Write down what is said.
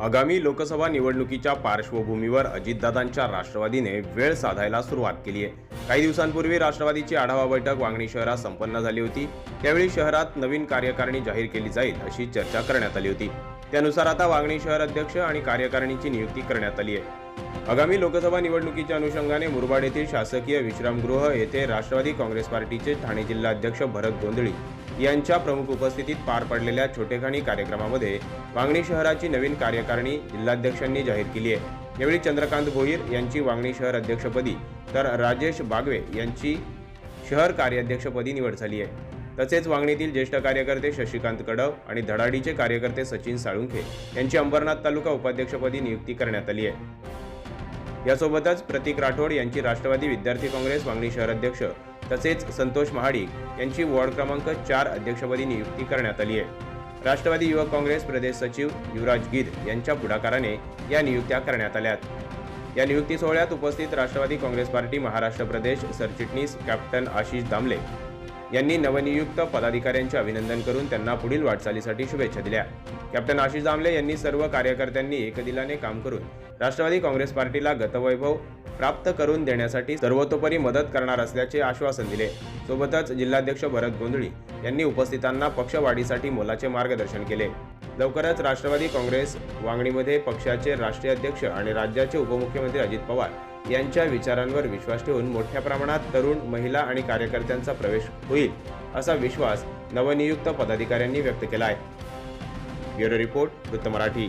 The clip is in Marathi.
आगामी लोकसभा निवडणुकीच्या पार्श्वभूमीवर अजितदादांच्या राष्ट्रवादीने वेळ साधायला सुरुवात केली आहे. काही दिवसांपूर्वी राष्ट्रवादीची आढावा बैठक वांगणी शहरात संपन्न झाली होती. त्यावेळी शहरात नवीन कार्यकारिणी जाहीर केली जाईल अशी चर्चा करण्यात आली होती. त्यानुसार आता वांगणी शहर अध्यक्ष आणि कार्यकारिणीची नियुक्ती करण्यात आली आहे. आगामी लोकसभा निवडणुकीच्या अनुषंगाने मुरबाड येथील शासकीय विश्रामगृह येथे राष्ट्रवादी काँग्रेस पार्टीचे ठाणे जिल्हा अध्यक्ष भरत गोंधळी यांच्या प्रमुख उपस्थितीत पार पडलेल्या छोटेखाणी कार्यक्रमामध्ये वांगणी शहराची नवीन कार्यकारिणी जिल्हाध्यक्षांनी जाहीर केली आहे. यावेळी चंद्रकांत भोईर यांची वांगणी शहर अध्यक्षपदी तर राजेश बागवे यांची शहर कार्याध्यक्षपदी निवड झाली आहे. तसेच वांगणीतील ज्येष्ठ कार्यकर्ते शशिकांत कडव आणि धडाडीचे कार्यकर्ते सचिन साळुंखे यांची अंबरनाथ तालुका उपाध्यक्षपदी नियुक्ती करण्यात आली आहे. यासोबतच प्रतीक राठोड यांची राष्ट्रवादी विद्यार्थी काँग्रेस वांगणी शहर अध्यक्ष तसेच संतोष महाडिक यांची वॉर्ड क्रमांक चार अध्यक्षपदी नियुक्ती करण्यात आली आहे. राष्ट्रवादी युवक काँग्रेस प्रदेश सचिव युवराज गिर यांच्या पुढाकाराने या नियुक्त्या करण्यात आल्यात. या नियुक्ती सोहळ्यात उपस्थित राष्ट्रवादी काँग्रेस पार्टी महाराष्ट्र प्रदेश सरचिटणीस कॅप्टन आशिष दामले यांनी नवनियुक्त पदाधिकाऱ्यांचे अभिनंदन करून त्यांना पुढील वाटचालीसाठी शुभेच्छा दिल्या. कॅप्टन आशिष दामले यांनी सर्व कार्यकर्त्यांनी एकदिलाने काम करून राष्ट्रवादी काँग्रेस पार्टीला गतवैभव प्राप्त करून देण्यासाठी सर्वतोपरी मदत करणार असल्याचे आश्वासन दिले. सोबतच जिल्हाध्यक्ष भरत गोंधळी यांनी उपस्थितांना पक्षवाढीसाठी मोलाचे मार्गदर्शन केले. लवकरच राष्ट्रवादी काँग्रेस वांगणीमध्ये पक्षाचे राष्ट्रीय अध्यक्ष आणि राज्याचे उपमुख्यमंत्री अजित पवार यांच्या विचारांवर विश्वास ठेवून मोठ्या प्रमाणात तरुण महिला आणि कार्यकर्त्यांचा प्रवेश होईल असा विश्वास नवनियुक्त पदाधिकाऱ्यांनी व्यक्त केला आहे ब्युरो रिपोर्ट वृत्त मराठी.